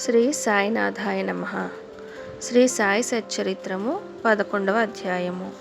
శ్రీ సాయినాథాయ నమ. శ్రీ సాయి సచ్చరిత్రము పదకొండవ అధ్యాయము.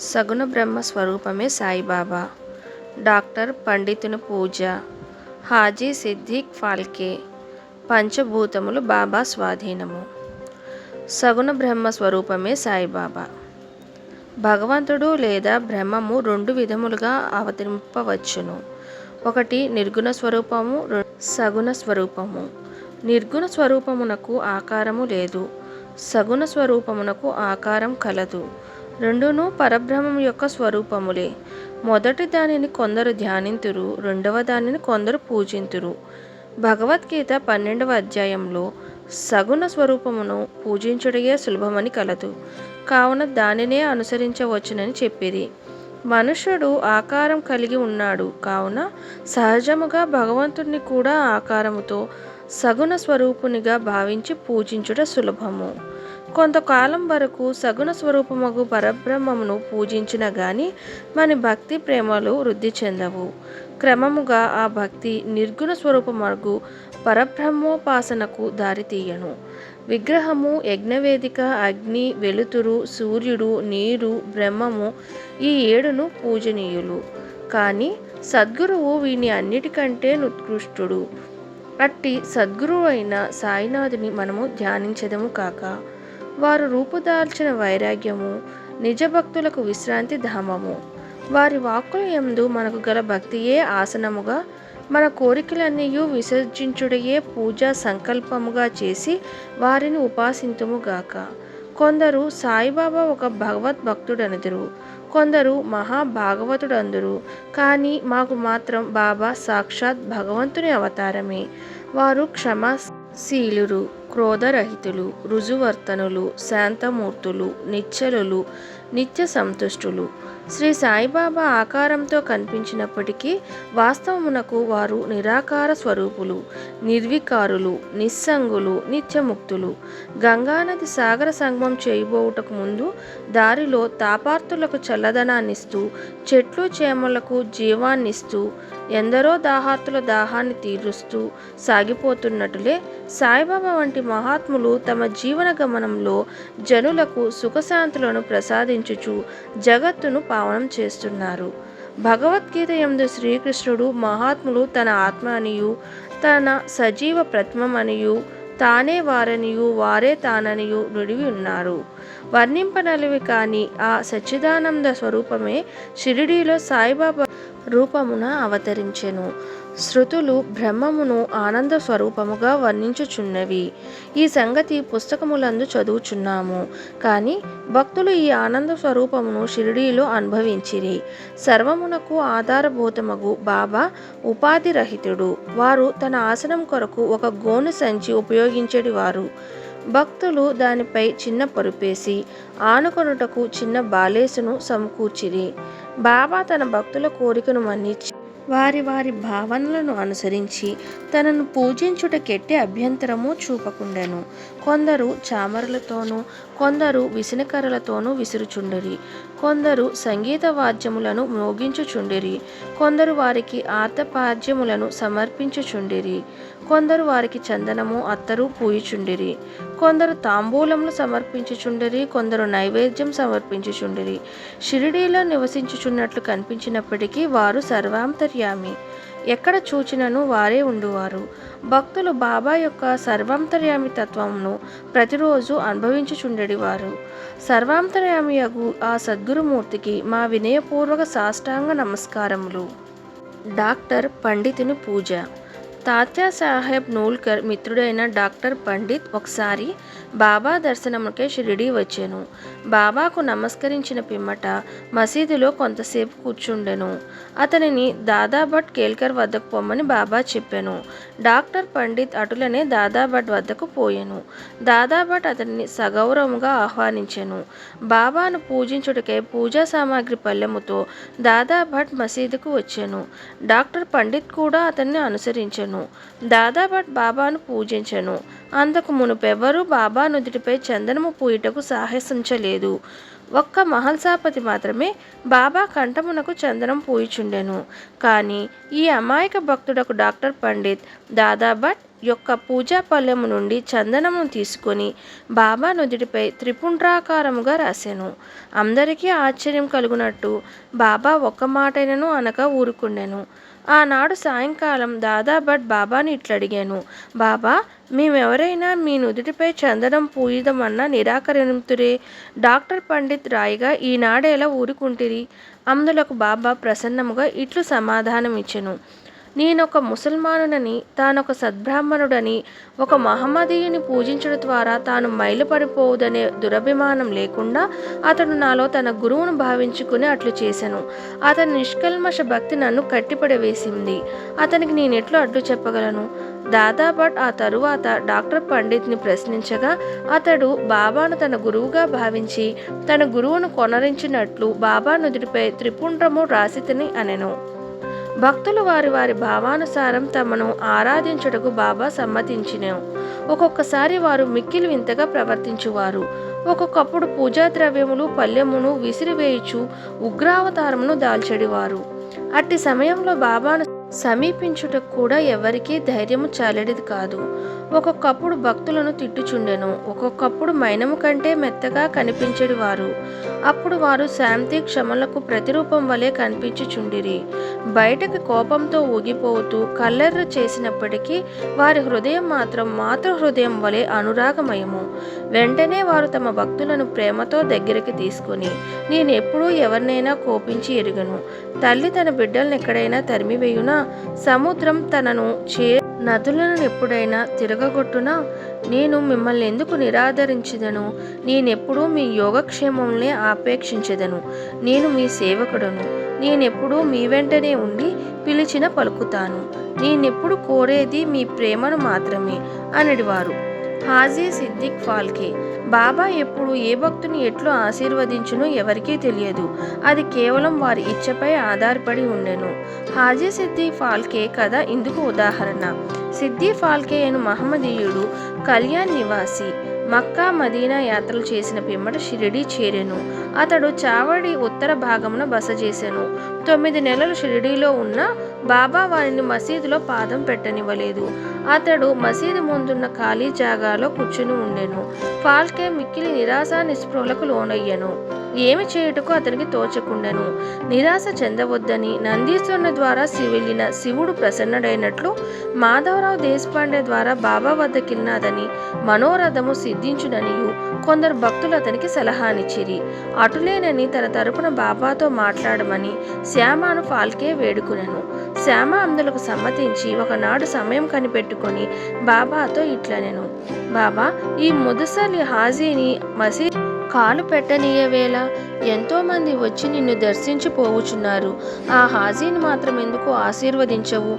సగుణ బ్రహ్మ స్వరూపమే సాయిబాబా. డాక్టర్ పండితుని పూజ. హాజీ సిద్దిక్ ఫాల్కే. పంచభూతములు బాబా స్వాధీనము. సగుణ బ్రహ్మ స్వరూపమే సాయిబాబా. భగవంతుడు లేదా బ్రహ్మము రెండు విధములుగా అవతరింపవచ్చును. ఒకటి నిర్గుణ స్వరూపము సగుణ స్వరూపము. నిర్గుణ స్వరూపమునకు ఆకారము లేదు. సగుణ స్వరూపమునకు ఆకారం కలదు. రెండును పరబ్రహ్మం యొక్క స్వరూపములే. మొదటి దానిని కొందరు ధ్యానింతురు రెండవ దానిని కొందరు పూజింతురు. భగవద్గీత పన్నెండవ అధ్యాయంలో సగుణ స్వరూపమును పూజించుటయే సులభమని కలదు. కావున దానినే అనుసరించవచ్చునని చెప్పిది మనుష్యుడు ఆకారం కలిగి ఉన్నాడు. కావున సహజముగా భగవంతుడిని కూడా ఆకారముతో సగుణ స్వరూపునిగా భావించి పూజించుట సులభము. కొంతకాలం వరకు సగుణ స్వరూపమగు పరబ్రహ్మమును పూజించిన గాని మన భక్తి ప్రేమలు వృద్ధి చెందవు. క్రమముగా ఆ భక్తి నిర్గుణ స్వరూపమగు పరబ్రహ్మోపాసనకు దారితీయను విగ్రహము యజ్ఞవేదిక అగ్ని వెలుతురు సూర్యుడు నీరు బ్రహ్మము ఈ ఏడును పూజనీయులు. కానీ సద్గురువు వీని అన్నిటికంటే ఉత్కృష్టుడు. అట్టి సద్గురువు అయిన సాయినాథుని మనము ధ్యానించదము కాక వారు రూపుదాల్చిన వైరాగ్యము నిజ భక్తులకు విశ్రాంతి ధామము. వారి వాక్కుల యందు మనకు గల భక్తియే ఆసనముగా మన కోరికలన్నీ విసర్జించుడయే పూజా సంకల్పముగా చేసి వారిని ఉపాసింతుముగాక కొందరు సాయిబాబా ఒక భగవద్భక్తుడనుదురు. కొందరు మహాభాగవతుడందురు కానీ మాకు మాత్రం బాబా సాక్షాత్ భగవంతుని అవతారమే. వారు క్షమాశీలురు క్రోధరహితులు రుజువర్తనులు శాంతమూర్తులు నిశ్చలులు నిత్య సంతుష్టులు శ్రీ సాయిబాబా ఆకారంతో కనిపించినప్పటికీ వాస్తవమునకు వారు నిరాకార స్వరూపులు నిర్వికారులు నిస్సంగులు నిత్యముక్తులు. గంగానది సాగర సంగమం చేయబోవుటకు ముందు దారిలో తాపార్తులకు చల్లదనాన్నిస్తూ చెట్లు చేమలకు జీవాన్నిస్తూ ఎందరో దాహార్తుల దాహాన్ని తీరుస్తూ సాగిపోతున్నట్లే సాయిబాబా వంటి మహాత్ములు తమ జీవన గమనంలో జనులకు సుఖశాంతులను ప్రసాదించుచు జగత్తును పావనం చేస్తున్నారు. భగవద్గీత ఎందు శ్రీకృష్ణుడు మహాత్ములు తన ఆత్మ అనియు తన సజీవ ప్రతిమనియు తానే వారనియు వారే తాననియు నుడివి ఉన్నారు. వర్ణింపనలివి కాని ఆ సచ్చిదానంద స్వరూపమే షిరిడీలో సాయిబాబా రూపమున అవతరించెను. శృతులు బ్రహ్మమును ఆనంద స్వరూపముగా వర్ణించుచున్నవి. ఈ సంగతి పుస్తకములందు చదువుచున్నాము. కానీ భక్తులు ఈ ఆనంద స్వరూపమును షిరిడీలో అనుభవించిరి. సర్వమునకు ఆధారభూతమగు బాబా ఉపాధి రహితుడు వారు తన ఆసనం కొరకు ఒక గోను సంచి ఉపయోగించేటి వారు భక్తులు దానిపై చిన్న పరుపేసి ఆనుకొనుటకు చిన్న బాలేసును సమకూర్చిరి. బాబా తన భక్తుల కోరికను మన్నించి వారి వారి భావనలను అనుసరించి తనను పూజించుటకెట్టి అభ్యంతరము చూపకుండెను. కొందరు చామరులతోనూ కొందరు విసినకర్రలతోనూ విసురుచుండిరి. కొందరు సంగీత వాద్యములను మోగించుచుండిరి. కొందరు వారికి ఆర్తపాద్యములను సమర్పించుచుండిరి. కొందరు వారికి చందనము అత్తరు పూయుచుండిరి. కొందరు తాంబూలములు సమర్పించుచుండిరి కొందరు నైవేద్యం సమర్పించుచుండిరి. షిరిడీలో నివసించుచున్నట్లు కనిపించినప్పటికీ వారు సర్వాంతర్యామి. ఎక్కడ చూచినను వారే ఉండువారు. భక్తులు బాబా యొక్క సర్వాంతర్యామి తత్వమును ప్రతిరోజు అనుభవించుచుండెడివారు. సర్వాంతర్యామియగు ఆ సద్గురుమూర్తికి మా వినయపూర్వక సాష్టాంగ నమస్కారములు. డాక్టర్ పండితుని పూజ. తాత్యా సాహెబ్ నూల్కర్ మిత్రుడైన డాక్టర్ పండిత్ ఒకసారి బాబా దర్శనముకే షిరిడి వచ్చాను. బాబాకు నమస్కరించిన పిమ్మట మసీదులో కొంతసేపు కూర్చుండెను. అతనిని దాదాభట్ కేల్కర్ వద్దకు పొమ్మని బాబా చెప్పాను. డాక్టర్ పండిత్ అటులనే దాదాభట్ వద్దకు పోయాను. దాదాభట్ అతనిని సగౌరవంగా ఆహ్వానించాను. బాబాను పూజించుటకే పూజా సామాగ్రి పల్లెముతో దాదాభట్ మసీదుకు వచ్చాను. డాక్టర్ పండిత్ కూడా అతన్ని అనుసరించాను. దాదాభట్ బాబాను పూజించను. అంతకు మునుపెవ్వరూ బాబా నుదుటిపై చందనము పూయుటకు సాహసించలేదు. ఒక్క మహల్సాపతి మాత్రమే బాబా కంఠమునకు చందనం పూయిచుండెను. కానీ ఈ అమాయక భక్తుడకు డాక్టర్ పండిత్ దాదాభట్ యొక్క పూజా పల్లెము నుండి చందనమును తీసుకొని బాబా నుదుటిపై త్రిపుండ్రాకారముగా రాశాను అందరికీ ఆశ్చర్యం కలుగునట్టు బాబా ఒక్క మాటైనను అనక ఊరుకుండెను. ఆనాడు సాయంకాలం దాదాభట్ బాబాని ఇట్లా అడిగాను బాబా మేమెవరైనా మీ నుదుటిపై చందనం పూయిదమన్నా నిరాకరింతురే? డాక్టర్ పండిత్ రాయిగా ఈనాడేలా ఊరుకుంటిరి? అందులకు బాబా ప్రసన్నముగా ఇట్లు సమాధానం ఇచ్చెను నేనొక ముసల్మానునని తానొక సద్బ్రాహ్మణుడని ఒక మహమ్మదీయుని పూజించడం ద్వారా తాను మైలుపడిపోవుదనే దురభిమానం లేకుండా అతడు నాలో తన గురువును భావించుకుని అట్లు చేశాను అతని నిష్కల్మష భక్తి నన్ను కట్టిపడవేసింది. అతనికి నేను ఎట్లు అడ్డు చెప్పగలను? దాదాభట్ ఆ తరువాత డాక్టర్ పండిత్ని ప్రశ్నించగా అతడు బాబాను తన గురువుగా భావించి తన గురువును కొనరించినట్లు బాబా నుదుటిపై త్రిపుండ్రము రాసితని అనెను. భక్తులు వారి వారి భావానుసారం తమను ఆరాధించుటకు బాబా సమ్మతించిను ఒక్కొక్కసారి వారు మిక్కిలి వింతగా ప్రవర్తించువారు. ఒక్కొక్కప్పుడు పూజా ద్రవ్యములు పల్లెమును విసిరివేయుచు ఉగ్రావతారమును దాల్చడివారు. అట్టి సమయంలో బాబాను సమీపించుటకు కూడా ఎవరికీ ధైర్యము చాలెడిది కాదు. ఒక్కొక్కప్పుడు భక్తులను తిట్టుచుండెను. ఒక్కొక్కప్పుడు మైనము కంటే మెత్తగా కనిపించేది వారు అప్పుడు వారు శాంతి క్షమలకు ప్రతిరూపం వలె కనిపించుచుండిరి. బయటకు కోపంతో ఊగిపోతూ కల్లెర్ర చేసినప్పటికీ వారి హృదయం మాత్రం మాతృ హృదయం వలె అనురాగమయము. వెంటనే వారు తమ భక్తులను ప్రేమతో దగ్గరికి తీసుకుని నేను ఎప్పుడూ ఎవరినైనా కోపించి ఎరుగను. తల్లి తన బిడ్డలను ఎక్కడైనా తరిమివేయునా? సముద్రం తనను చే నదులను ఎప్పుడైనా తిరగ తిరగగొట్టునా? నేను మిమ్మల్ని ఎందుకు నిరాదరించదను? నేనెప్పుడూ మీ యోగక్షేమంనే ఆపేక్షించదను. నేను మీ సేవకుడను. నేనెప్పుడూ మీ వెంటనే ఉండి పిలిచిన పలుకుతాను. నేనెప్పుడు కోరేది మీ ప్రేమను మాత్రమే అనడివారు. హాజీ సిద్దిక్ ఫాల్కే. బాబా ఎప్పుడు ఏ భక్తుని ఎట్లు ఆశీర్వదించునో ఎవరికీ తెలియదు. అది కేవలం వారి ఇచ్చపై ఆధారపడి ఉండెను. హాజీ సిద్ది ఫాల్కే కథ ఇందుకు ఉదాహరణ. సిద్ది ఫాల్కే అను మహమ్మదీయుడు కళ్యాణ్ నివాసి. మక్కా మదీనా యాత్రలు చేసిన పిమ్మట షిరిడి చేరెను. అతడు చావడి ఉత్తర భాగమున బస చేశాను తొమ్మిది నెలలు షిరిడీలో ఉన్న బాబా వారిని మసీదులో పాదం పెట్టనివ్వలేదు. అతడు మసీదు ముందున్న ఖాళీ జాగాలో కూర్చుని ఉండెను. ఫాల్కే మిక్కిలి నిరాశ నిస్పృహలకు లోనయ్యను. ఏమి చేయుటకు అతనికి తోచకుండెను. నిరాశ చెందవద్దని నందీశ్వరుని ద్వారా శివెళ్ళిన శివుడు ప్రసన్నుడైనట్లు మాధవరావు దేశపాండే ద్వారా బాబా వద్దకిన్నదని మనోరథము సిద్ధించుననియు కొందరు భక్తులు అతనికి సలహానిచ్చిరి. అటులేనని తన తరపున బాబాతో మాట్లాడమని శ్యామను ఫాల్కే వేడుకునెను. శ్యామ అందులకు సమ్మతించి ఒకనాడు సమయం కనిపెట్టుకొని బాబాతో ఇట్లనెను. బాబా ఈ ముదసలి హాజీని మసీ కాలు పెట్టనీయవేళ ఎంతోమంది వచ్చి నిన్ను దర్శించి పోవుచున్నారు ఆ హాజీని మాత్రం ఎందుకు ఆశీర్వదించవు?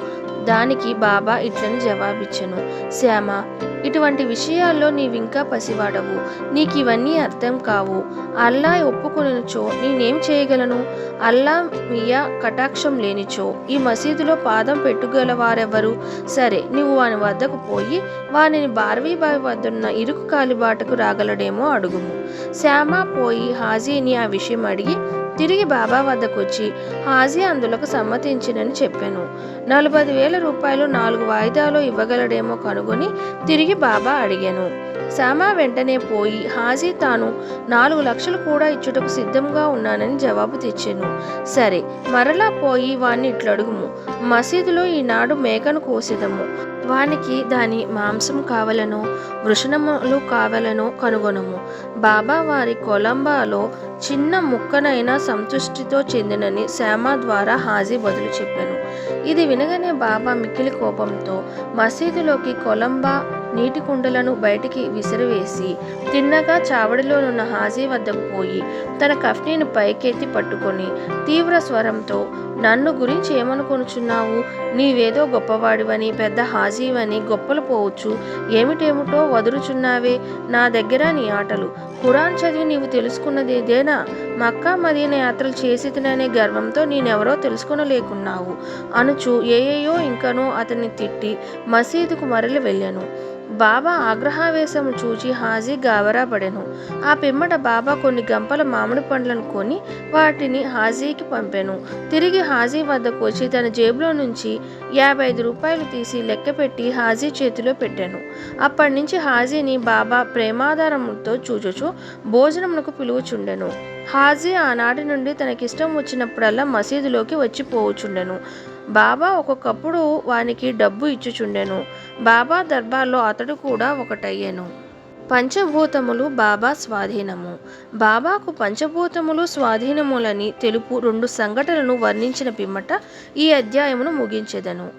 దానికి బాబా ఇట్లని జవాబిచ్చెను. శ్యామ ఇటువంటి విషయాల్లో నీవింకా పసివాడవు. నీకు ఇవన్నీ అర్థం కావు. అల్లా ఒప్పుకొనిచో నేనేం చేయగలను? అల్లా మియా కటాక్షం లేనిచో ఈ మసీదులో పాదం పెట్టుగల వారెవరు సరే నువ్వు వాని వద్దకు పోయి వానిని బార్వీబావి వద్దన్న ఇరుకు కాలిబాటకు రాగలడేమో అడుగుము. శ్యామ పోయి హాజీని ఆ విషయం అడిగి తిరిగి బాబా వద్దకు వచ్చి హాజీ అందులకు సమ్మతించినని చెప్పాను. నలభై వేల రూపాయలు నాలుగు వాయిదాలు ఇవ్వగలడేమో కనుగొని తిరిగి బాబా అడిగాను. శ్యామ వెంటనే పోయి హాజీ తాను నాలుగు లక్షలు కూడా ఇచ్చుటకు సిద్ధంగా ఉన్నానని జవాబు తెచ్చాను. సరే మరలా పోయి వాణ్ణి ఇట్లడుగుము. మసీదులో ఈనాడు మేకను కోసేదము. వానికి దాని మాంసం కావలను వృషణములు కావలను కనుగొనము. బాబా వారి కొలంబాలో చిన్న ముక్కనైనా సంతృష్టితో చెందినని శ్యామ ద్వారా హాజీ బదులు చెప్పాను. ఇది వినగానే బాబా మిక్కిలి కోపంతో మసీదులోకి కొలంబా నీటి కుండలను బయటికి విసిరివేసి తిన్నగా చావడిలోనున్న హాజీ వద్దకు పోయి తన కఫ్నీని పైకెత్తి పట్టుకొని తీవ్ర స్వరంతో నన్ను గురించి ఏమనుకొనుచున్నావు? నీవేదో గొప్పవాడివని పెద్ద హాజీవని గొప్పలు పోవచ్చు. ఏమిటేమిటో వదులుచున్నావే? నా దగ్గర నీ ఆటలు. ఖురాన్ చదివి నీవు తెలుసుకున్నది ఇదేనా? మక్కా మదీన యాత్రలు చేసి తిననే గర్వంతో నేనెవరో తెలుసుకొనలేకున్నావు. అనుచు ఏయేయో ఇంకనో అతన్ని తిట్టి మసీదుకు మరలి వెళ్ళాను. బాబా ఆగ్రహావేశం చూచి హాజీ గాబరా పడెను ఆ పిమ్మట బాబా కొన్ని గంపల మామిడి పండ్లను కొని వాటిని హాజీకి పంపాను. తిరిగి హాజీ వద్దకు వచ్చి తన జేబులో నుంచి యాభై ఐదు రూపాయలు తీసి లెక్కపెట్టి హాజీ చేతిలో పెట్టాను. అప్పటి నుంచి హాజీని బాబా ప్రేమాధారంతో చూచుచు భోజనమునకు పిలువుచుండెను. హాజీ ఆనాటి నుండి తనకిష్టం వచ్చినప్పుడల్లా మసీదులోకి వచ్చి పోవుచుండెను బాబా ఒక్కొక్కప్పుడు వానికి డబ్బు ఇచ్చుచుండెను. బాబా దర్బార్లో అతడు కూడా ఒకటయ్యాను. పంచభూతములు బాబా స్వాధీనము. బాబాకు పంచభూతములు స్వాధీనములని తెలుపు రెండు సంఘటనలను వర్ణించిన పిమ్మట ఈ అధ్యాయమును ముగించెదను.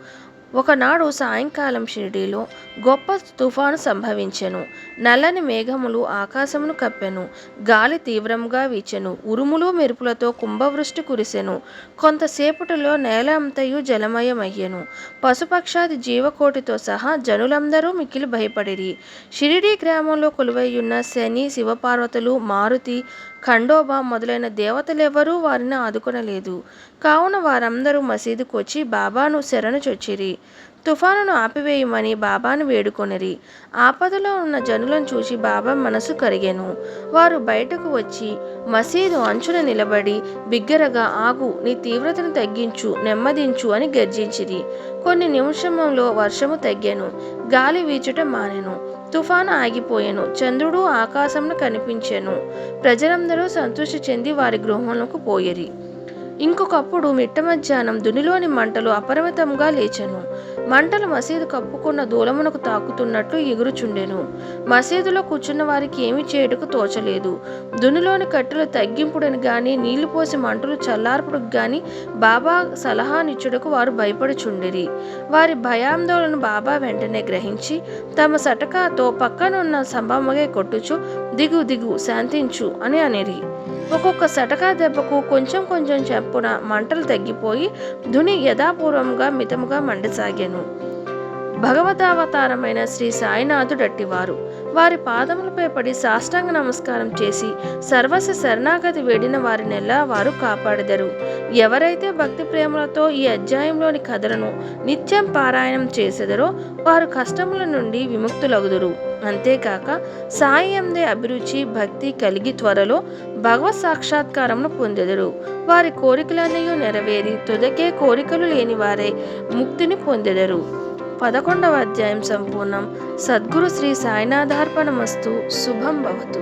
ఒకనాడు సాయంకాలం షిరిడీలో గొప్ప తుఫాను సంభవించెను. నల్లని మేఘములు ఆకాశమును కప్పెను. గాలి తీవ్రంగా వీచెను. ఉరుములు మెరుపులతో కుంభవృష్టి కురిసెను. కొంతసేపటిలో నేల అంతయు జలమయమయ్యెను. పశుపక్షాది జీవకోటితో సహా జనులందరూ మిక్కిలి భయపడిరి. షిరిడీ గ్రామంలో కొలువైయున్న శని శివపార్వతులు మారుతి ఖండోబా మొదలైన దేవతలెవరూ వారిని ఆదుకొనలేదు. కావున వారందరూ మసీదుకొచ్చి బాబాను శరణు చొచ్చిరి. తుఫానును ఆపివేయమని బాబాను వేడుకొనిరి. ఆపదలో ఉన్న జనులను చూసి బాబా మనసు కరిగెను. వారు బయటకు వచ్చి మసీదు అంచున నిలబడి బిగ్గరగా ఆగు నీ తీవ్రతను తగ్గించు నెమ్మదించు అని గర్జించిరి. కొన్ని నిమిషంలో వర్షము తగ్గాను గాలి వీచుట మానెను. తుఫాను ఆగిపోయాను చంద్రుడు ఆకాశంను కనిపించాను. ప్రజలందరూ సంతోష చెంది వారి గృహంలోకి పోయేరి. ఇంకొకప్పుడు మిట్ట మధ్యాహ్నం దునిలోని మంటలు అపరిమితంగా లేచెను. మంటలు మసీదు కప్పుకున్న దూలమునకు తాకుతున్నట్లు ఎగురుచుండెను. మసీదులో కూర్చున్న వారికి ఏమి చేయుటకు తోచలేదు. దునిలోని కట్టెలు తగ్గింపుడని గాని నీళ్ళు పోసి మంటలు చల్లార్పుడుకు గాని బాబా సలహానిచ్చుటకు వారు భయపడుచుండిరి. వారి భయాందోళన బాబా వెంటనే గ్రహించి తమ సటకాతో పక్కనున్న సంభమగే కొట్టుచు దిగు దిగు శాంతించు అని అనిరి. ఒక్కొక్క సటకా దెబ్బకు కొంచెం కొంచెం చెప్పున మంటలు తగ్గిపోయి ధుని యథాపూర్వంగా మితముగా మండసాగాను. భగవతావతారమైన శ్రీ సాయినాథుడట్టివారు వారి పాదములపై పడి సాష్టాంగ నమస్కారం చేసి సర్వస్వ శరణాగతి వేడిన వారినెల్లా వారు కాపాడెదరు? ఎవరైతే భక్తి ప్రేమలతో ఈ అధ్యాయంలోని కథలను నిత్యం పారాయణం చేసెదరో వారు కష్టముల నుండి విముక్తులగుదురు. అంతేకాక సాయి అందే అభిరుచి భక్తి కలిగి త్వరలో భగవత్ సాక్షాత్కారమును పొందెదరు. వారి కోరికలన్నీ నెరవేరి తుదకే కోరికలు లేని వారే ముక్తిని పొందెదరు. పదకొండవ అధ్యాయం సంపూర్ణం. సద్గురు శ్రీ సాయినాథార్పణమస్తు. శుభం భవతు.